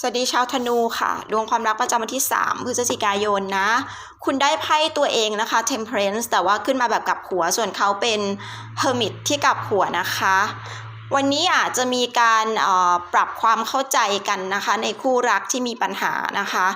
สวัสดีชาวธนูค่ะ ดวงความรักประจำวันที่ 3 พฤศจิกายนนะ คุณได้ไพ่ตัวเองนะคะ Temperance แต่ว่าขึ้นมาแบบกลับหัว ส่วนเขาเป็น Hermit ที่กลับหัวนะคะ วันนี้อาจจะมีการอ่อปรับความเข้าใจกันนะคะในคู่รักที่มีปัญหานะคะ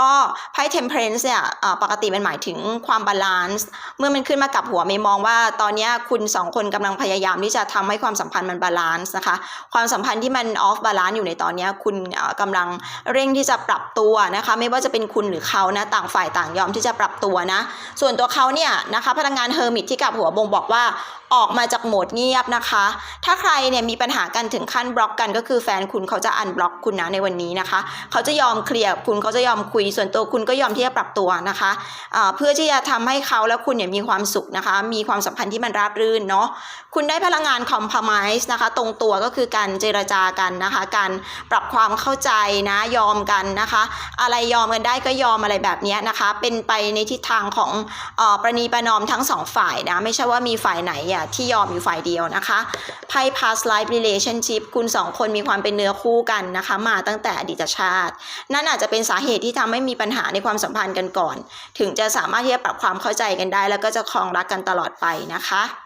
ก็ไพ่ Temperance เนี่ยเอ่อปกติมันหมายถึงความบาลานซ์เมื่อมันขึ้นมากับหัวเมย์มองว่าตอนนี้คุณสองคนกำลังพยายามที่จะทำให้ความสัมพันธ์มันบาลานซ์นะคะความสัมพันธ์ที่มันออฟบาลานซ์อยู่ในตอนนี้คุณเอ่อกำลังเร่งที่จะปรับตัวนะคะ ไม่ว่าจะเป็นคุณหรือเขานะต่างฝ่ายต่างยอมที่จะปรับตัวนะ ส่วนตัวเขาเนี่ยนะคะพลังงานเฮอร์มิตที่กับหัวบ่งบอกว่า ออกมาจากโหมดเงียบนะคะ ถ้าใครเนี่ยมีปัญหากันถึงขั้นบล็อกกันก็คือแฟนคุณเขาจะอันบล็อกคุณนะในวันนี้นะคะ เขาจะยอมเคลียร์คุณเขาจะยอมคุยส่วนตัวคุณก็ยอมที่จะปรับตัวนะคะอ่าเพื่อที่จะทำให้เขาและคุณเนี่ยมีความสุขนะคะ มีความสัมพันธ์ที่มันราบรื่นเนาะคุณได้พลังงานคอม p r o m i s e นะคะ ตรงตัวก็คือการเจรจากันนะคะ การปรับความเข้าใจนะยอมกันนะคะ อะไรยอมกันได้ก็ยอมอะไรแบบนี้นะคะ เป็นไปในทิศทางของอประนีประนอมทั้งสองฝ่ายนะไม่ใช่ว่ามีฝ่ายไหนอะที่ยอมอยู่ฝ่ายเดียวนะคะไพ่ past life relationship คุณสองคนมีความเป็นเนื้อคู่กันนะคะ มาตั้งแต่อดีตชาติ นั่นอาจจะเป็นสาเหตุที่ทำให้มีปัญหาในความสัมพันธ์กันก่อน ถึงจะสามารถที่จะปรับความเข้าใจกันได้ แล้วก็จะครองรักกันตลอดไปนะคะ